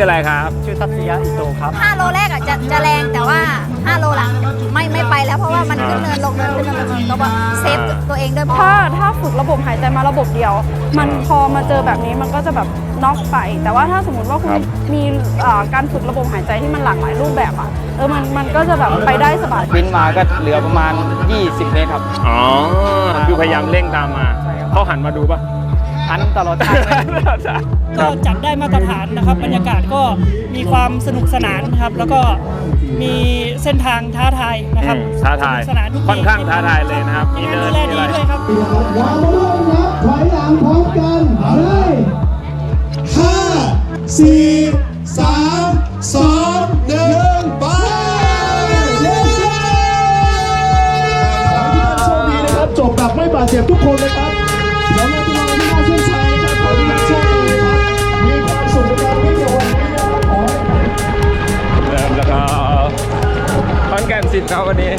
ชื่ออะไรครับ ชื่อทัศยะอิโตครับ 5 โลแรกอะจะจะแรงแต่ว่า 5 โลหลังไม่ไม่ไปแล้วเพราะว่ามันขึ้นเนินลงเนินขึ้นเนินลงเนินก็ว่าเซฟตัวเองด้วยเพราะถ้าถ้าฝึกระบบหายใจมาระบบเดียว มันพอมาเจอแบบนี้มันก็จะแบบน็อกไป แต่ว่าถ้าสมมติว่าคุครัณบมีอ่าการฝึกระบบหายใจที่มันหลากหลายรูปแบบอะเออมันมันก็จะแบบไปได้สบาย บินมาก็เหลือประมาณ 20 เมตรครับ อ๋อคือพยายามเร่งตามมา เขาหันมาดูป่ะ อันตลอดทางเลยก็จัดได้มาตรฐานนะครับ บรรยากาศก็มีความสนุกสนานครับ แล้วก็มีเส้นทางท้าทายนะครับอืมท้าทายสนุกสนานทุกค่อนข้างท้าทายเลยนะครับมีมีเนิดูนแลมีดีอะไร ด้วยครับ วางมาด้วยนับถอยหลังพร้อมกันเลยห้าสี่สามสองหนึ่งไปเย้โชคดีนะครับจบแบบไม่บาดเจ็บทุกคนเลยครับ สิทธิ์ครับวันนี้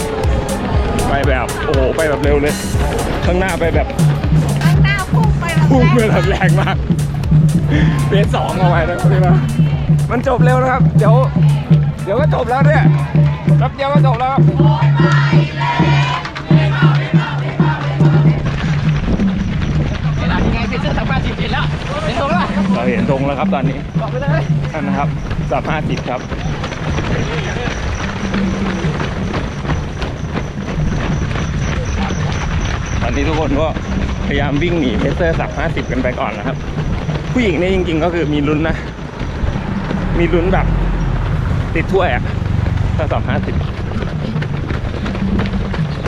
ไปแบบโอ้โหไปแบบเร็วเลย ข้างหน้าไปแบบข้างหน้าพุ่งไปแบบพุ่งไปแรงแบบแรงมากเบสสองเอาไว้นะครับพี่ว่ามันจบเร็วนะครับ เดี๋ยว เดี๋ยวก็จบแล้วเนี่ยแป๊บเดียวก็จบแล้วครับเราเห็นธงแล้วครับตอนนี้นั่นนะครับสับห้าสิบครับ นนี้ทุกคนก็พยายามวิ่งหนีเพเซอร์สับ50กันไปก่อนนะครับ ผู้หญิงนี่จริง ๆ ก็คือมีลุ้นนะ มีลุ้นแบบ ติดถ้วยอะถ้าสับ50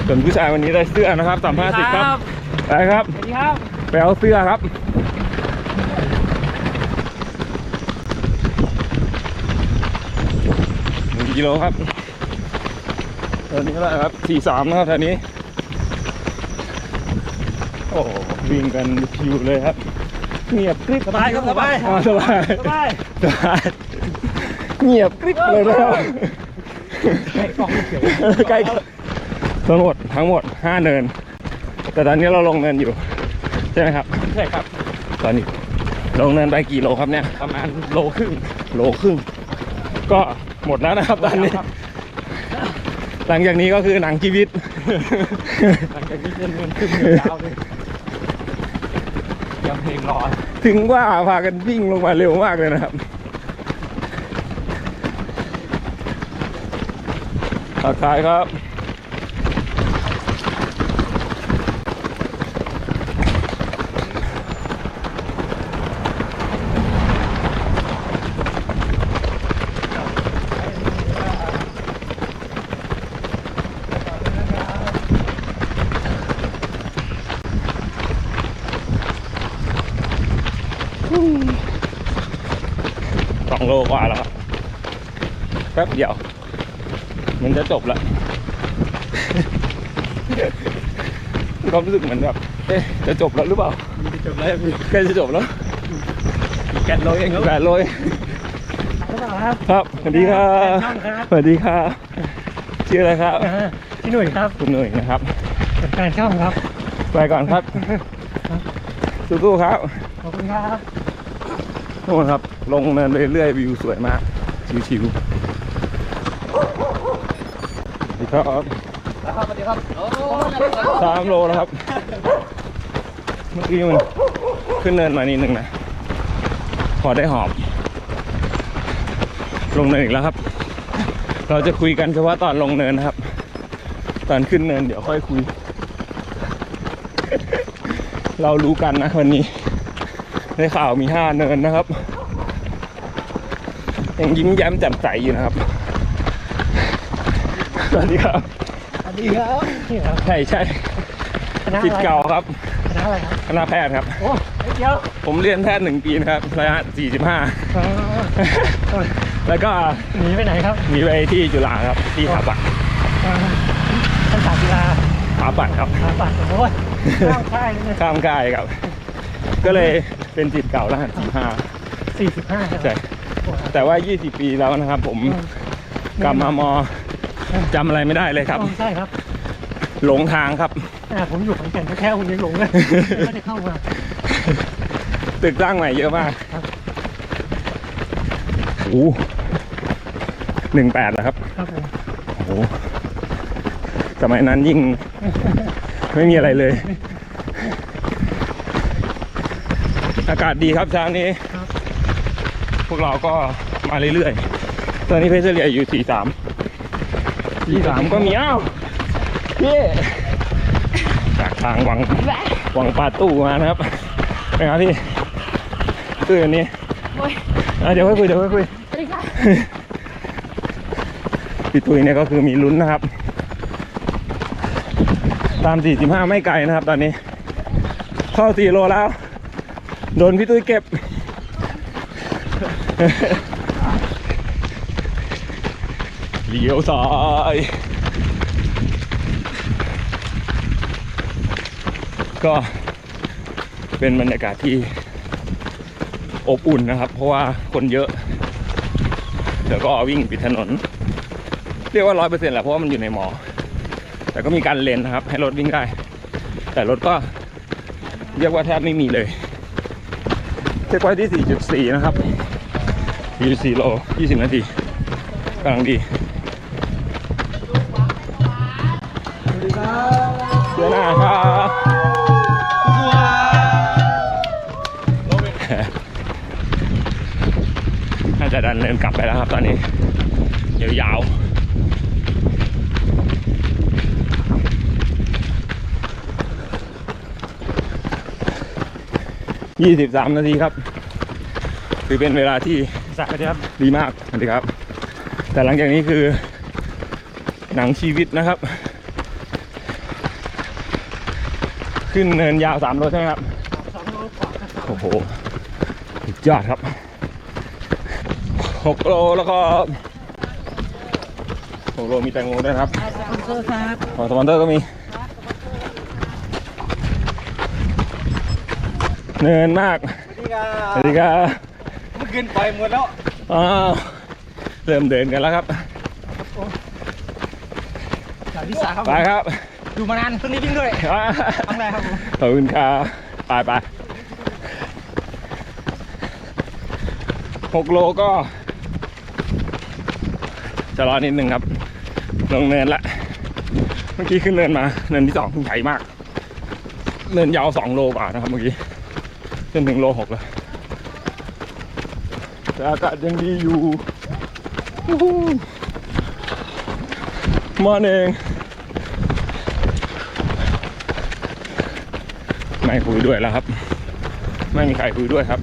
ส่วนผู้ชายวันนี้ได้เสื้อนะครับสับ50ครับไปครับสวัสดีครับไปเอาเสื้อครับหนึ่งกิโลครับตอนนี้เท่าไหร่ครับสี่สามนะครับตอนนี้ โอ้โห วิ่งกันคิวเลยครับเงียบกริบสบายครับสบายอ๋อสบายสบายสบายเงียบกริบเลยนะครับใกล้กล้องเฉยใกล้ทั้งหมดทั้งหมดห้าเนิน แต่ตอนนี้เราลงเนินอยู่ ใช่ไหมครับใช่ครับ ตอนนี้ลงเนินไปกี่โลครับเนี่ยประมาณโลครึ่งโลครึ่งก็หมดแล้วนะครับตอนนี้หลังจากนี้ก็คือหนังชีวิตหลังจากนี้เดินเงินขึ้นยาวเลยยัง เพลงรอถึงว่าพากันวิ่งลงมาเร็วมากเลยนะครับทักทายครับ ว่าแล้วครับแป๊บเดียว มันจะจบแล้วความรู้สึกเหมือนแบบเอ๊ะจะจบแล้วหรือเปล่าจบแล้วพี่ใกล้จะจบแล้วแกนโลเองครับแปดโลเองครับครับสวัสดีครับช่องครับสวัสดีครับชื่ออะไรครับพี่หนุ่ยครับคุณหนุ่ยนะครับแฟนช่องครับไปก่อนครับสู้ๆครับขอบคุณครับทุกคนครับ ลงเนินเรื่อยๆวิวสวยมาก ชิวๆสวัสดีครับสวัสดีครับสามโลแล้วครับ เมื่อกี้มันขึ้นเนินมานิดนึงนะ พอได้หอบ ลงเนินอีกแล้วครับ เราจะคุยกันเฉพาะตอนลงเนินนะครับ ตอนขึ้นเนินเดี๋ยวค่อยคุย เรารู้กันนะวันนี้ในข่าวมีห้าเนินนะครับ ยังยิ้มแย้มแจ่มใสอยู่นะครับ สวัสดีครับ สวัสดีครับนี่ครับใช่ใช่คณะสิทอะไรธิ์เก่าครับคณะอะไรครับ คณะแพทย์ครับ โอ้เดี๋ยวผมเรียนแพทย์หนึ่งปีนะครับระยะ45แล้วก็หนีไปไหนครับมีไปที่จุฬาครับ ที่สถาปัตย์ท่านศาสตราสถาปัตย์ครับสถาปัตย์โอ้ยข้ามค่ายเลยข้ามกายครับ ก็เลยเป็นจิตเก่ารหัสสี่สิบห้า45ใช่ แต่ว่า 20 ปีแล้วนะครับ ผมกลับมามอจำอะไรไม่ได้เลยครับ ใช่ครับ หลงทางครับอ่าผมอยู่ขอนแก่นแค่คุณยังหลงเลยไม่ได้เข้ามาตึกสร้างใหม่เยอะมากครับโอ้โหหนึ่งแปดแล้วครับ ครับผมโอ้โหสมัยนั้นยิ่งไม่มีอะไรเลย อากาศดีครับเช้านี้พ วกเราก็มาเรื่อยๆ ตอนนี้เพชรเฉลี่ยอยู่สี่สามสี่สามก็มีอ้าวพี่จากทางวังวังปาตู้มานะครับไปครับพี่คืออันนี้อะเดี๋ยวค่อยคุยเดี๋ยวค่อยคุยพี่ตุยเนี่ยก็คือมีลุ้นนะครับ ตาม 45 ไม่ไกลนะครับ ตอนนี้ เข้า4โลแล้ว โดนพี่ตุ้ยเก็บ เลี้ยวซ้ายก็เป็นบรรยากาศที่อบอุ่นนะครับ เพราะว่าคนเยอะเดี๋ยวก็วิ่งปิดถนน เรียกว่าร้อยเปอร์เซ็นต์แหละเพราะว่ามันอยู่ในหมอ แต่ก็มีการเลนนะครับ ให้รถวิ่งได้ แต่รถก็เรียกว่าแทบไม่มีเลยเช็คไว้ที่ 4.4 นะครับ 4.4โล20นาทีกำลังดีเดี๋ยวหน้าครับน่าจะดันเนินกลับไปแล้วครับตอนนี้ยาวๆยี่สิบสามนาทีครับ คือเป็นเวลาที่ สวัสดีครับ ดีมากสวัสดีครับ แต่หลังจากนี้คือ หนังชีวิตนะครับ ขึ้นเนินยาวสามโลใช่ไหมครับโอ้โหสุดยอดครับหกโลแล้วก็หกโลมีแตงโมด้วยนะครับของสปอนเซอร์ก็มี เนินมากสวัสดีครับ เมื่อคืนไปหมดแล้วอ้าวเริ่มเดินกันแล้วครับสาวที่สามครับไปครับดูมานานเพิ่งได้วิ่งด้วยทำไรครับผมขอบคุณครับไปไปหกโลก็จะรอนิดนึงครับ ลงเนินละ เมื่อกี้ขึ้นเนินมา เนินที่สองใหญ่มาก เนินยาวสองโลกว่านะครับเมื่อกี้จนถึงโลหกแล้ว แต่อากาศยังดีอยู่มาเองไม่คุยด้วยแล้วครับ ไม่มีใครคุยด้วยครับ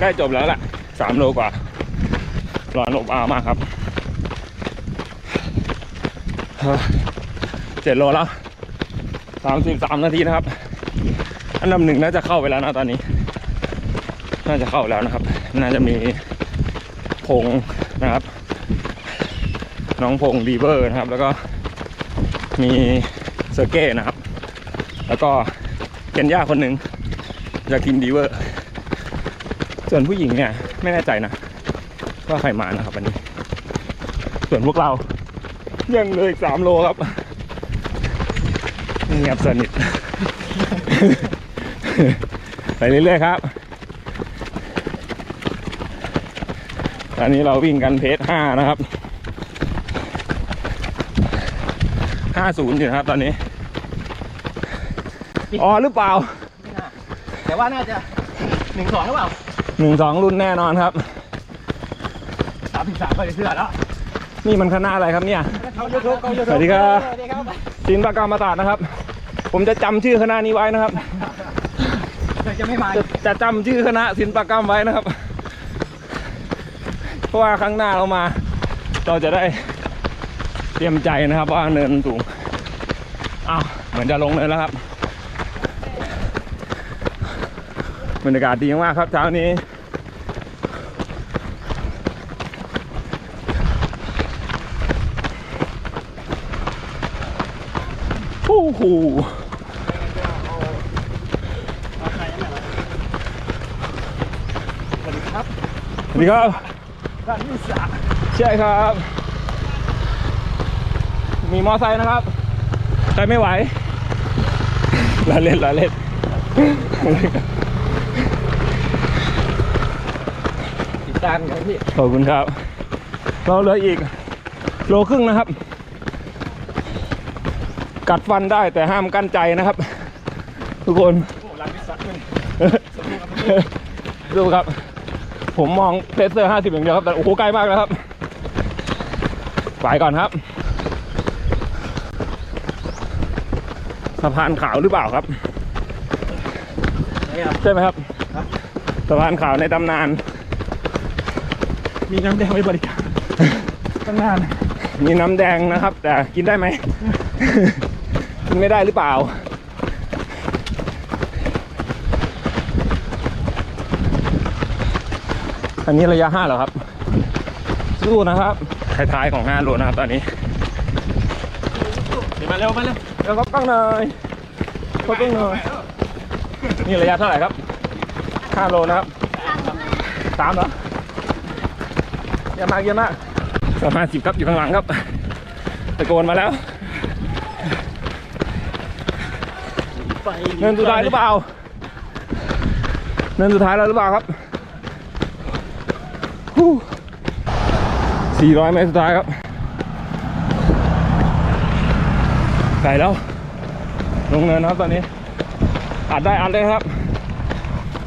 ใกล้จบแล้วแหละสามโลกว่าร้อนอบอ้าวมากครับเจ็ดโลแล้วสามสิบสามนาทีนะครับ อันดับหนึ่งน่าจะเข้าไปแล้วนะตอนนี้ น่าจะเข้าแล้วนะครับ น่าจะมีพงนะครับ น้องพงดีเวอร์นะครับ แล้วก็มีเซอร์เก้นะครับ แล้วก็เคนย่าคนหนึ่งจะกินดีเวอร์ ส่วนผู้หญิงเนี่ยไม่แน่ใจนะว่าใครมานะครับวันนี้ ส่วนพวกเรายังเลยสามโลครับเงียบสนิท ไปเรื่อยๆครับ อนนี้เราวิ่งกันเพจห้านะครับห้าศูนย์อยู่นะครับตอนนี้ อ๋อหรือเปล่า แต่ว่าน่าจะหนึ่งสองหรือเปล่าหนึ่งสองรุ่นแน่นอนครับสามสิบสามไปเสื้อแล้ว นี่มันคณะอะไรครับเนี่ยเขายูทูบเขายูทูบสวัสดีครับสวัสดีครับศิลปกรรมศาสตร์นะครับ ผมจะจำชื่อคณะนี้ไว้นะครับเดี๋ยวจะไม่มา จะจะจำชื่อคณะศิลปกรรมไว้นะครับเพ ราะว่าครั้งหน้าเรามา เราจะได้เตรียมใจนะครับว่าเนินสูงอ้าวเหมือนจะลงเนินแล้วครับบรรยากาศดีมากครับเช้านี้โอ้โหสวัสดีครับ ท่านที่สามใช่ครับ มีมอไซค์นะครับใครไม่ไหวลาเล่นลาเล่นดันครับพี่ ขอบคุณครับ เราเหลืออีก โลครึ่งนะครับ กัดฟันได้แต่ห้ามกั้นใจนะครับ ทุกคนรันพิสักมันดูครับ ผมมองเพเซอร์50อย่างเดียวครับ แต่โอ้โหใกล้มากแล้วครับ ไปก่อนครับ สะพานขาวหรือเปล่าครับ ใช่ไหมครับสะพานขาวในตำนาน มีน้ำแดงไว้บริการตั้งนาน มีน้ำแดงนะครับ แต่กินได้ไหม กินไม่ได้หรือเปล่า อันนี้ระยะห้าเหรอครับ สู้นะครับท้ายๆของห้าโลนะครับตอนนี้เดี๋ยวมาเร็วมาเร็วเดี๋ยวก็ต้องหน่อยก็ต้องหน่อยนี่ระยะเท่าไหร่ครับห้าโลนะครับสามเหรอเยอะมากเยอะมากสามารถสิบครับอยู่ข้างหลังครับตะโกนมาแล้วไปเนินสุดท้ายหรือเปล่าเนินสุดท้ายแล้วหรือเปล่าครับ สี่ร้อยเมตรสุดท้ายครับไกลแล้ว ลงเนินนะครับตอนนี้ อัดได้อัดเลยครับ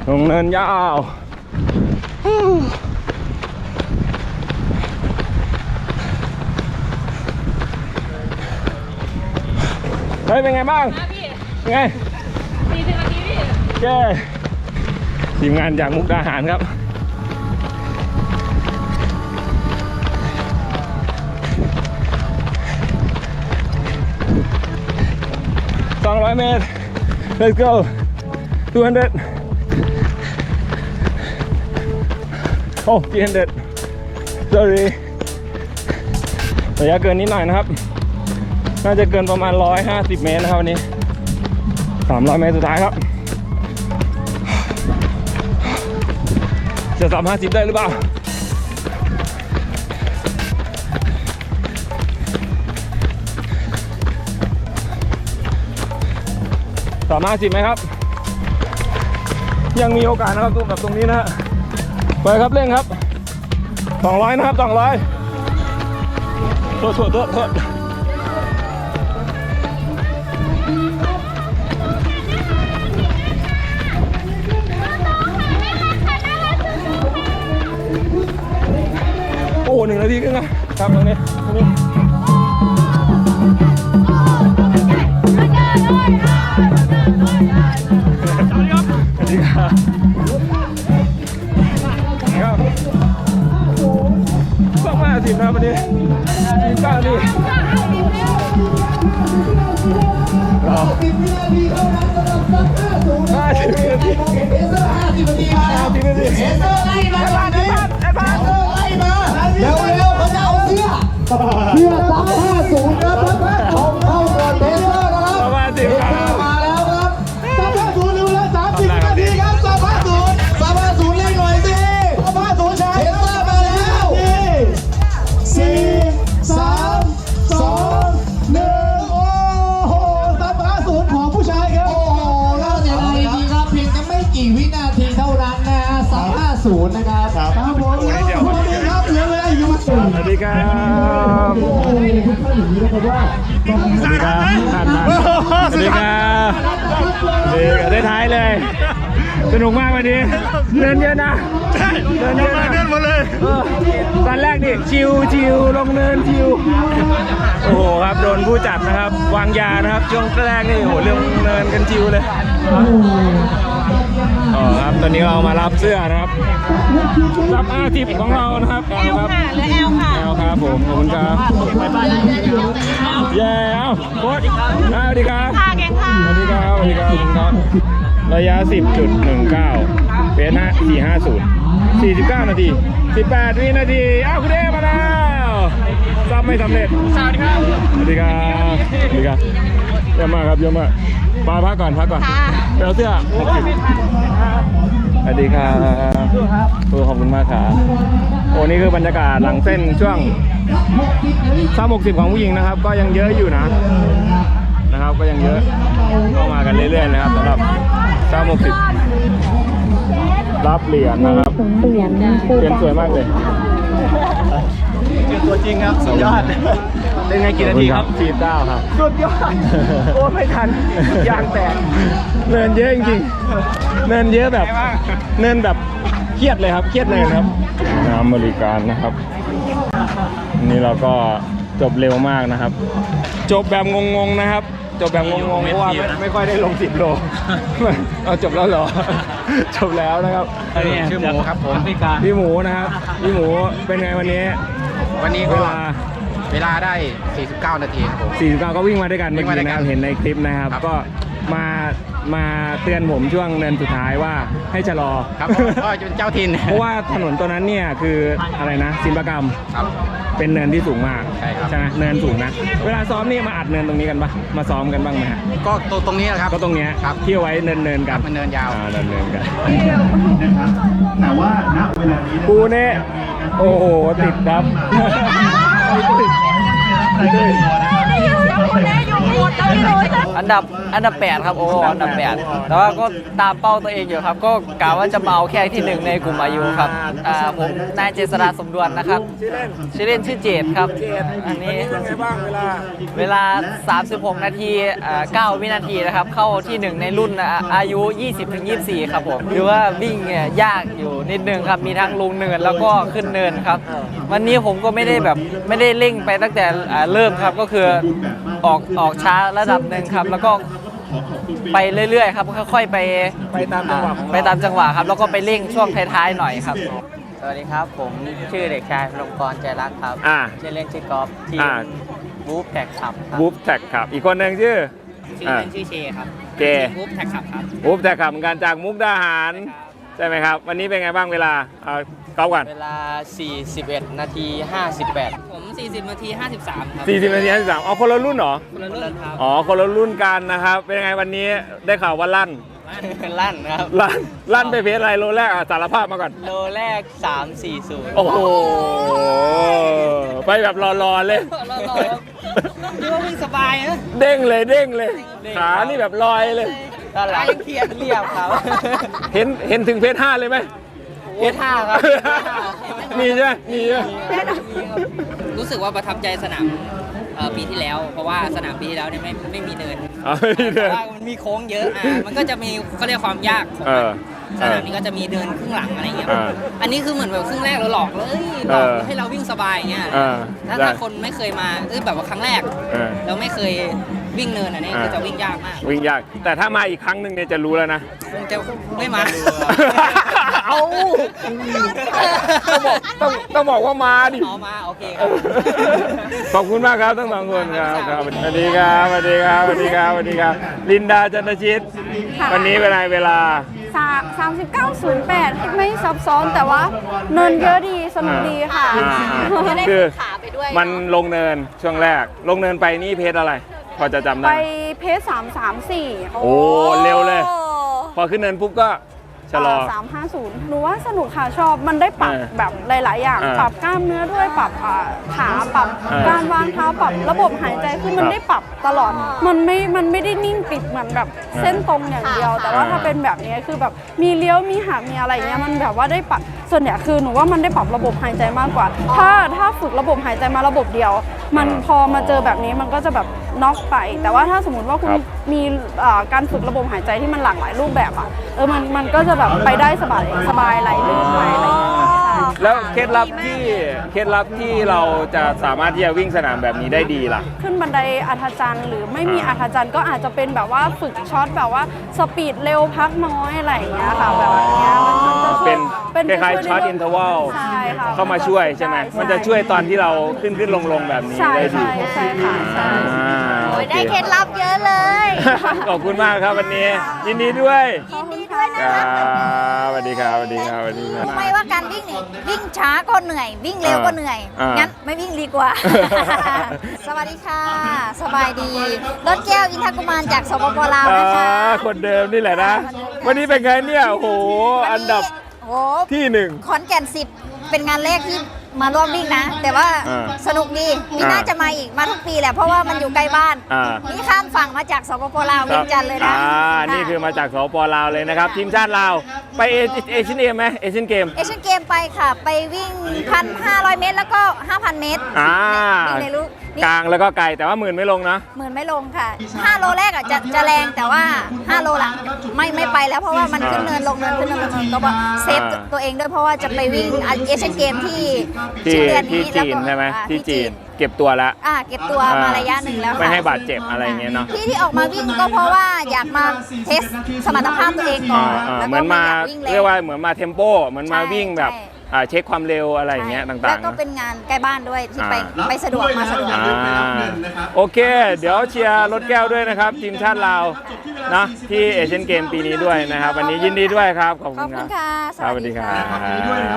ลงเนินยาวเฮ้ยเป็นไงบ้างเป็นไงเย้ทีมงานจากมุกดาหารครับ สองร้อยเมตร let's go 200โอ้300 sorry ระยะเกินนิดหน่อยนะครับ น่าจะเกินประมาณ 150 เมตรนะครับวันนี้ 300 เมตรสุดท้ายครับ จะสามห้าสิบได้หรือเปล่าามห้าสิบไหมครับ ยังมีโอกาสนะครับตรงกับตรงนี้นะฮะไปครับเร่งครับสองร้อยนะครับสองร้อยโทษโทษโทษโทษโอ้หนึ่งนาทีครึ่งนะครับตรงนี้ตรงนี้ นะครับวันนี้เก้าดีเราสิบวินาทีเท่านั้นสำหรับซักห้าศูนย์ห้าสิบวินาทีเอเซอร์ห้าสิบนาทีมาห้าสิบวินาทีเอเซอร์ไล่มาแบบนี้เอเซอร์ไล่มาเร็วเร็วเขาจะเอาเสื้อเสื้อซักห้าศูนย์ครับของเข้าก่อนเอเซอร์นะครับส สวัสดีครับท่านสวัสดีครับสวัสดีครับได้ท้ายเลย สนุกมากวันนี้เดินเยอะนะเดินเยอะเดินหมาเลยตอนแรกนี่ชิวชิวลงเนินชิวโอ้โหครับโดนผู้จัดนะครับ วางยานะครับช่วงแรกนี่โอ้โหเรื่องเนินกันชิวเลย อ๋อครับ ตอนนี้เรามารับเสื้อนะครับ รับอาทิตของเรานะครับแอลค่ะเหลือแอลค่ะแอลครับผมขอบคุณครับเย้เอ้าโค้ชสวัสดีครับค่ะเก่งค่ะสวัสดีครับสวัสดีครับขอบคุณครับระยะ 10.19เฟสนะ450 49 นาที 18 วินาทีอ้าวคุณเอมาแล้วซับไม่สำเร็จสวัสดีครับสวัสดีครับสวัสดีครับเยอะมากครับเยอะมากมาพักก่อนพักก่อน ไปเอาเสื้อสวัสดีครับโอ้ขอบคุณมากครับโอ้นี่คือบรรยากาศหลังเส้นช่วงซ้ำ60ของผู้หญิงนะครับ ก็ยังเยอะอยู่นะ นะครับก็ยังเยอะเข้ามากันเรื่อยๆนะครับสำหรับซ้ำ60รับเหรียญนะครับเหรียญเหรียญสวยมากเลย คือตัวจริงครับ สุดยอดเล่นไงกี่นาทีครับสี่เก้าครับ สุดยอดโอ้ไม่ทันยางแตกเนินเยอะจริงๆเนินเยอะแบบเนินแบบเครียดเลยครับเครียดเลยครับ น้ำบริการนะครับ นี่เราก็จบเร็วมากนะครับ จบแบบงงๆนะครับ จบแบบงงๆเพราะว่าไม่ไม่ค่อยได้ลงสิบโลเอาจบแล้วเหรอ จบแล้วนะครับชื่อหมูครับผมพิการพี่หมูนะครับพี่หมูเป็นไงวันนี้ วันนี้เวก็ลา เวลาได้ 49 นาทีครับผม 49 ก็วิ่งมาด้วยกันวิ่เมื่องมากี้ด้วยนะกัคนรับ เห็นในคลิปนะครับ ครับ ก็มา มาเตือนผมช่วงเนินสุดท้ายว่าให้ชะลอครับผมก็จะเป็นเจ้าถิ่น เพราะว่าถนนตัวนั้นเนี่ยคืออะไรนะศิลปกรรมครับ เป็นเนินที่สูงมากใช่ครับ ไหมเนินสูงนะ เวลาซ้อมนี่มาอัดเนินตรงนี้กันปะมาซ้อมกันบ้างไหมฮะก็ตรงตรงนี้นะครับ ก็ตรงเนี้ยครับ ที่เอาไว้เนินเนินๆคกัรันบมันเนินยาว อ่าเนินเนินๆกันนะครับแต่ว่าณเวลานี้กูเนี่ยโอ้โหติดครับ ติด อันดับอันดับ 8 ครับโอ้อันดับ 8 แต่ว่าก็ตามเป้าตัวเองอยู่ครับ ก็กะว่าจะมาเอาแค่ที่หนึ่งในกลุ่มอายุครับอ่าผมนายเจษฎาสมดวนนะครับชื่อเล่นชื่อเจดครับอันนี้เป็นไงบ้างเวลาเวลา 36 นาทีอ่า9วินาทีนะครับเข้าที่หนึ่งในรุ่นอ่าอายุ 20-24 ครับผมหรือว่าวิ่งเนี่ยยากอยู่นิดนึงครับมีทั้งลงเนินแล้วก็ขึ้นเนินครับ วันนี้ผมก็ไม่ได้แบบไม่ได้เร่งไปตั้งแต่อ่าเริ่มครับก็คือออกออกช้าระดับหนึ่งครับ แล้วก็ไปเรื่อยๆครับค่อยๆไปไปตามจังหวะของเรา ไปตามจังหวะครับ แล้วก็ไปเร่งช่วงท้ายๆหน่อยครับ สวัสดีครับ ผมชื่อเด็กชายพนมกรใจรักครับอ่าชื่อเล่นชื่อกอล์ฟทีมอ่า บู๊แท็กขับครับวูฟแท็กครับ อีกคนหนึ่งชื่อ ชื่ออ่าเล่นชื่อเชครับเจบู๊แท็กขับครับวูฟแท็กขับเหมือนกันจากมุกดาหาร ใช่ ไหมครับ วันนี้เป็นไงบ้างเวลาเอาก๊อฟก่อนเวลา 41 นาที 58 ผม 40 นาที 53 ครับ40นาที53เอาคนละรุ่นเหรอ คนละรุ่นครับ อ๋อ คนละรุ่นกันนะครับ เป็นยังไงวันนี้ได้ข่าวว่าลั่น ลั่นครับ ลั่น ลั่นไปเพจอะไรโลแรกอะสารภาพมาก่อน โลแรก 340 โอ้โห ไปแบบรอๆเลยรอๆครับคิดว่าวิ่งสบายนะ เด้งเลยเด้งเลยเด้งขานี่แบบลอยเลย ตอนหลังยังเทียบเรียบครับเห็นเห็นถึงเพจห้าเลยไหมเพชรห้าครับมีใช่ไหมมีใช่ไหมรู้สึกว่าประทับใจสนามเอ่อปีที่แล้ว เพราะว่าสนามปีที่แล้วเนี่ยไม่ไม่มีเนินเอาไม่มีเพเดินราะว่ามันมีโค้งเยอะอะมันก็จะมีเขาเรียกความยากของเอมันอสนามนี้ก็จะมีเดินครึ่งหลังอะไรเงี้ยเอออันนี้คือเหมือนแบบครึ่งแรกเราหลอกเลยหลอกเออให้เราวิ่งสบายเงี้ยเออถ้าได้ถ้าคนไม่เคยมาเออแบบว่าครั้งแรกเออเราไม่เคย วิ่งเนินอันนี้เออก็จะวิ่งยากมากวิ่งยาก แต่ถ้ามาอีกครั้งหนึ่งเนี่ยจะรู้แล้วนะ คงจะไม่มา เอาต้องบอกต้องต้องบอกว่ามาดิเอามาโอเคครับ ขอบคุณมากครับทั้งสองคนครับครับสวัสดีครับสวัสดีครับสวัสดีครับสวัสดีครับ ลินดาจันทชิต ค่ะ วันนี้เวลาเวลา สามสิบเก้าศูนย์แปดไม่ซับซ้อนแต่ว่าเนินเยอะดีสนุกดีค่ะ อ่า จะได้คือฝึกขาไปด้วยมันลงเนินช่วงแรก ลงเนินไปนี่เพจอะไร พอจะจำไปได้ เพจสามสามสี่โอ้เร็วเลย พอขึ้นเนินปุ๊บก็ชะลอ สามห้าศูนย์หนูว่าสนุกค่ะชอบมันได้ปรับเออแบบหลาย ๆ อย่างเออปรับกล้ามเนื้อด้วยปรับอ่าขาปรับเออการวางเท้าปรับระบบหายใจคือมันครับได้ปรับตลอด มันไม่มันไม่ได้นิ่งติดเหมือนแบบเส้นตรงอย่างเดียวแต่ว่าเออถ้าเป็นแบบนี้คือแบบมีเลี้ยวมีหักมีอะไรอย่างเงี้ยมันแบบว่าได้ปรับส่วนใหญ่คือหนูว่ามันได้ปรับระบบหายใจมากกว่า ถ้าถ้าฝึกระบบหายใจมาระบบเดียว มันพอมาเจอแบบนี้มันก็จะแบบ น็อกไป แต่ว่าถ้าสมมติว่าคุณครับ มีเอ่อการฝึกระบบหายใจที่มันหลากหลายรูปแบบอะเออมันมันก็จะแบบไปได้สบายสบายไหลลื่นไปอะไร แล้วเคล็ดลับที่เคล็ดลับที่เราจะสามารถที่จะวิ่งสนามแบบนี้ได้ดีล่ะ ขึ้นบันไดอัธจันทร์หรือไม่มีอ่าอัธจันทร์ก็อาจจะเป็นแบบว่าฝึกช็อตแบบว่าสปีดเร็วพักน้อยอะไรอย่างเงี้ยค่ะแบบเนี้ยมันมันจะช่วยเป็นเป็นคล้ายๆช็อตอินเทอร์วัลใช่ค่ะเข้ามาช่วยใช่ไหมมันจะช่วยตอนที่เราขึ้นขึ้นลงลงแบบนี้ใช่ได้ดีใช่ใช่ค่ะใช่ อ่า โอ้ยโอได้เคเคล็ดลับเยอะเลยขอบคุณมากครับวันนี้ ยินดีด้วยยินดีด้วยนะคคะรับสวัสดีครับสวัสดีครับสวัสดีครับ รู้ไหมว่าการวิ่งนี่วิ่งช้าก็เหนื่อย วิ่งเร็วก็เหนื่อยอ่างั้งั้นไม่วิ่งดีกว่า สวัสดีค่ะ สบายดีรถแก้วอินทกุมารจากสปปลาวอ่านะคะคนเดิมนี่แหละนะ วันนี้เป็นไงเนี่ยโอ้โห อันดับโอ้โหที่หนึ่ง ขอนแก่นสิบเป็นงานแรกที่มาร่วมวิ่งนะ แต่ว่าอ่าสนุกดีมีอ่าน่าจะมาอีกมาทุกปีแหละเพราะว่ามันอยู่ใกล้บ้าน อ่านี่ข้ามฝั่งมาจากสปปลาวเวียงจันทร์เลยนะอ่า นี่คือมาจากสปปลาวเลยนะครับ ทีมชาติลาว ไปเอเอเชียนเกมไหมเอเชียนเกม เอเชียนเกมไปค่ะ ไปวิ่งพันห้าร้อยเมตร แล้วก็ห้าพันเมตรอ่า วิ่งในลูกนี่กลางแล้วก็ไกลแต่ว่าหมื่นไม่ลงนะหมื่นไม่ลงค่ะห้าโลแรกอะจะจะแรงแต่ว่าห้าโลหลังไม่ไม่ไปแล้วเพราะว่ามันขึ้นเนินลงเนินขึ้นเนินลงเนินก็ว่าเซฟอ่าตัวเองด้วยเพราะว่าจะไปวิ่งเอเชียนเกมที่ที่สิ้นเดือนที่นี้แล้วจีนก็ใช่ไหมอ่าที่จีนเก็บตัวแล้วอ่าเก็บตัวมาระยะหนึ่งแล้วค่ะไม่ให้บาดเจ็บอะไรอย่างเงี้ยเนาะที่ที่ออกมาวิ่งก็เพราะว่าอยากมาเทสสมรรถภาพตัวเองก่ออ่านอ่าแล้วเหมือนมาไอยวิ่งเรียกว่าเหมือนมาเทมโปเหมือนมาใช่วิ่งแบบใช่ อ่าเช็คความเร็วอะไรอย่างเงี้ยต่างๆแล้วก็นะเป็นงานใกล้บ้านด้วยที่ไปอ่า ไปสะดวกมาสะดวก อ่าโอเค เดี๋ยวเชียร์รถแก้วด้วยนะครับ ทีมชาติลาวนะที่เอเชียนเกมปีนี้ด้วยนะครับ วันนี้ยินดีด้วยครับ ขอบขคุอบณคคุรัณบค่ะ ครับสวัสดีครั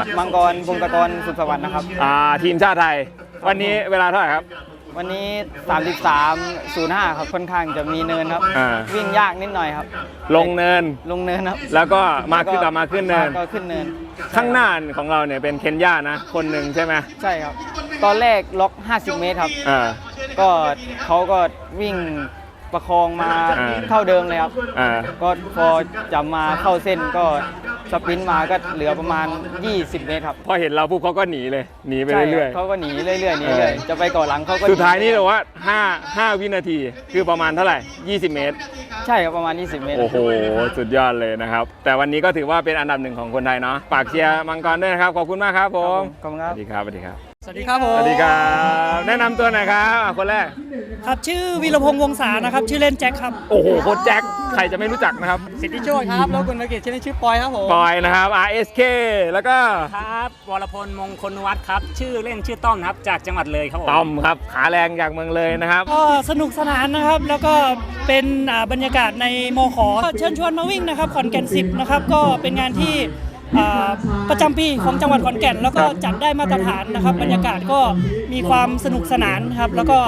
บ มังกรพงศกรสุขสวัสดิ์นะครับ อ่าทีมชาติไทย วันนี้เวลาเท่าไหร่ครับ วันนี้ 33.05 ครับค่อนข้างจะมีเนินครับ อ่า วิ่งยากนิดหน่อยครับ ลงเนิน ลงเนินครับแล้วก็มาขึ้นกลับมาขึ้นเนิน ก็ขึ้นเนิน ข้างหน้าของเราเนี่ยเป็นเคนยานะ คนหนึ่งใช่ไหมใช่ครับ ตอนแรกล็อก 50 เมตรครับ อ่า ก็เขาก็วิ่ง ประคองมาอ่า เท่าเดิมเลยครับ อ่า ก็พอจะมาเข้าเส้นก็สปรินต์มาก็เหลือประมาณ 20 เมตรครับพอเห็นเราปุ๊บเขาก็หนีเลย หนีไปใช่คเรื่รัอยบเขาก็หนีเรื่อยๆหนีเรื่อยเออ ๆจะไปก่อนหลังเขาก็ๆสุดท้ายนี่หเราว่า5 5 วินาที คือประมาณเท่าไหร่ 20 เมตร ใช่ครับประมาณ 20 เมตร โอ้โห สุดยอดเลยนะครับ แต่วันนี้ก็ถือว่าเป็นอันดับหนึ่งของคนไทยเนาะ ฝากเชียร์มังกรด้วยนะครับ ขอบคุณมากครับผม ขอบคุณสครับวัสดีครับ สวัสดีครับส วัสดีครับผมสวัสดีครับ แนะนำตัวหน่อยครับอะคนแรก ครับ ชื่อวีรพงษ์วงศานะครับ ชื่อเล่นแจ็คครับ โอ้โหโค้ชแจ็คใครจะไม่รู้จักนะครับสิทธิโชคครับ แล้วคุณภกิจชื่อเล่นชื่อปอยครับผม ปอยนะครับ RSK แล้วก็ครับ วรพลมงคลวัฒน์ครับ ชื่อเล่นชื่อต้อมครับ จากจังหวัดเลยครับผม ต้อมครับขาแรงจากเมืองเลยนะครับ ก็สนุกสนานนะครับ แล้วก็เป็นอ่าบรรยากาศในมขก็เชิญชวนมาวิ่งนะครับขอนแก่น10นะครับ ก็เป็นงานที่อ่า ประจำปีของจังหวัดขอนแก่น แล้วก็จัดได้มาตรฐานนะครับ บรรยากาศก็มีความสนุกสนานครับแล้วก็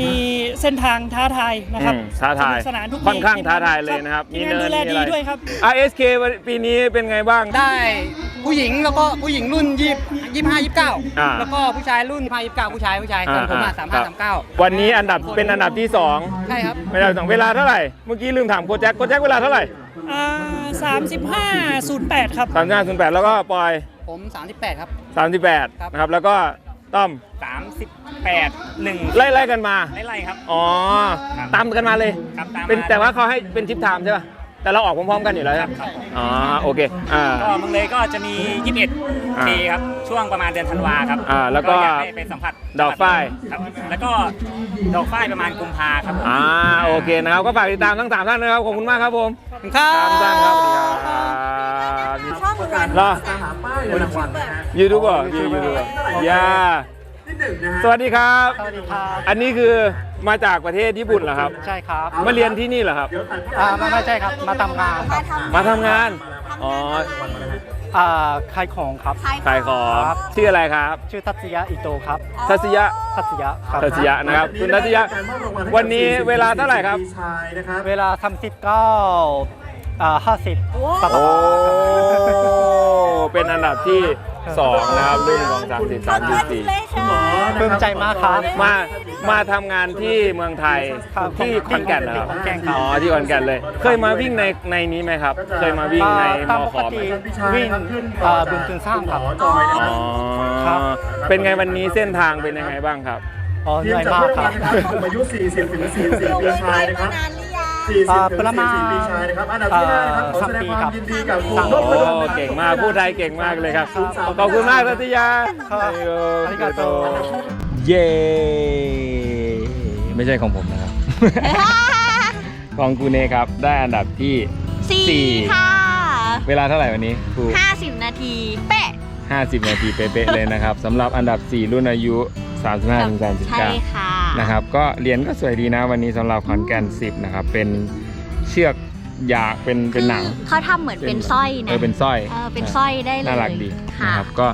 มีเส้นทางท้าทายนะครับอืมท้าทายสนุกสนานทุกปีค่อนข้างท้าทายเลยนะครับทีมงานมีเนินดูแลมีดีอะไรด้วยครับ RSK ปีนี้เป็นไงบ้างได้ผู้หญิงแล้วก็ผู้หญิงรุ่นยี่ยี่ห้ายี่เก้าอ่าแล้วก็ผู้ชายรุ่นยี่ห้ายี่เก้าผู้ชายผู้ชายส่วนผมอะสามห้าสามเก้าวันนี้อันดับเป็นอันดับที่2ใช่ครับไม่ได้สองเวลาเท่าไหร่เมื่อกี้ลืมถามโค้ชแจ็คโค้ชแจ็คเวลาเท่าไหร่ อ่า3508ครับ สามห้าศูนย์แปดแล้วก็ปอยผมสามสิบแปดครับ สามสิบแปดครับ นะครับ แล้วก็ต้อม38 1 ไล่ไล่กันมา ไล่ๆครับ อ๋อครับตามกันมาเลย ครับตามเป็นมาแต่ว่าเขาให้เป็นชิปไทม์ใช่ป่ะ แต่เราออกพร้อมๆกันอยู่แล้วใช่ไหมครับผมอ๋อโอเคอ่า ก็เมึงเลยก็จะมี 21 ปีครับ ช่วงประมาณเดือนธันวาครับอ่าแล้วก็อยากให้ไปสัมผัสดอกฝ้าย ครับแล้วก็ดอกฝ้ายประมาณกุมภาครับผม อ่าโอเคนะครับก็ฝากติดตามทั้งสามท่านนะครับขอบคุณมากครับผมครัตามท่านครับสวัสดีครับ ช่องเรือนรอยูทูบเบอร์ยูทูบเบอร์ยา สวัสดีครับ สวัสดีครับอันนี้คือมาจากประเทศญี่ปุ่นเหรอครับ ใช่ครับมาเรียนที่นี่เหรอครับอ่าไม่ไม่ใช่ครับ มาทำงานมาทำมาทำงาน อ๋อ อ่าขายของครับ ขายของชื่ออะไรครับชื่อทัศยะอิโตครับทัศยะทัศยะครับทัศยะนะครับ คุณทัศยะ วันนี้เวลาเท่าไหร่ครับเวลาทำสิบเก้าอ่าห้าสิบโอ้เป็นอันดับที่ สองนะครับรุ่นของ30 34ปลื้มใจมากครับ มามาทำงานที่เมืองไทยครับที่ขอนแก่นนะครับขอนแก่นครับ อ๋อที่ขอนแก่นเลย เคยมาวิ่งในในนี้ไหมครับ เคยมาวิ่งในมตามอปขกอไหมติวิ่งอ่าบุญทุนสร้างครับ อ๋อครับเป็นไงวันนี้เส้นทางเป็นยังไงบ้างครับ อ๋อเหนื่อยมากครับอายุ 40 ถึง 44ปีชายนะครับ นานหรือยัง อ่า40ถึงประมาณ44ปีชายนะครับอันดับที่ห้านะครับขอแสดงความยินดีกับคุณนพดลโอ้นะครับ เก่งมากพูดไทยเก่งมากเลยครับ ขอบคุณมากทัตยาครับอาริกาโต เย้ ไม่ใช่ของผมนะครับ ของกูเนครับ ได้อันดับที่ สี่ค่ะเวลาเท่าไหร่วันนี้ครู50นาที เป๊ะ 50 นาทีเป๊ะๆเลยนะครับสำหรับอันดับ 4 รุ่นอายุ 35ถึงใช่39ค่ะ นะครับก็เหรียญก็สวยดีนะวันนี้สำหรับขอนแก่น10นะครับเป็นเชือกยากเป็นเป็นหนังคือเขาทำเหมือนเป็นสร้อยเอนะ อเป็นสร้อยเออเป็นสร้อยได้เลยน่ารักดีค่ะนะครับก็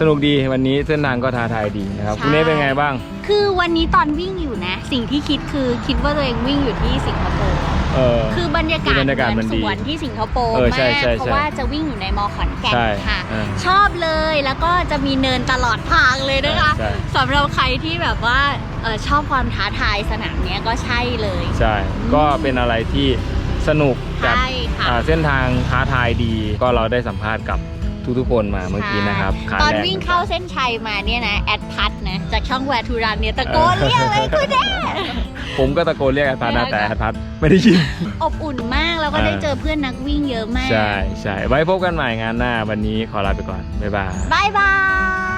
สนุกดีวันนี้เส้นทางก็ท้าทายดีนะครับใช่ คุณเน่เป็นไงบ้างคือวันนี้ตอนวิ่งอยู่นะ สิ่งที่คิดคือคิดว่าตัวเองวิ่งอยู่ที่สิงคโปร์เออ คือบรรยากาศคือบรรยากาศเหมัมือนนดีสวนที่สิงคโปร์เออมาใช่กใช่เพใช่ ราะว่าจะวิ่งอยู่ในมอขอนแก่นใช่ค่ะเออชอบเลยแล้วก็จะมีเนินตลอดทางเลยนะคะใช่ สำหรับใครที่แบบว่า เออชอบความท้าทายสนามเนี้ยก็ใช่เลย ใช่ ก็เป็นอะไรที่สนุกแบบใช่ค่ะ อ่าเส้นทางท้าทายดี ก็เราได้สัมภาษณ์กับทุกๆคนมาเมื่อกี้นะครับขาตอนแรกวิ่งเข้าเส้นชัยมาเนี่ยนะ แอดพัทนะจากช่องแวร์ทูรันเนี่ยตะโกนเรียกเลยคุณแม่ผมก็ตะโกนเรียกแอดพัทนะแต่แอดพัทไม่ได้ยิน อบอุ่นมากแล้วก็เออได้เจอเพื่อนนักวิ่งเยอะมากใช่ใช่ไว้พบกันใหม่งานหน้า วันนี้ขอลาไปก่อน บ๊ายบาย บายบาย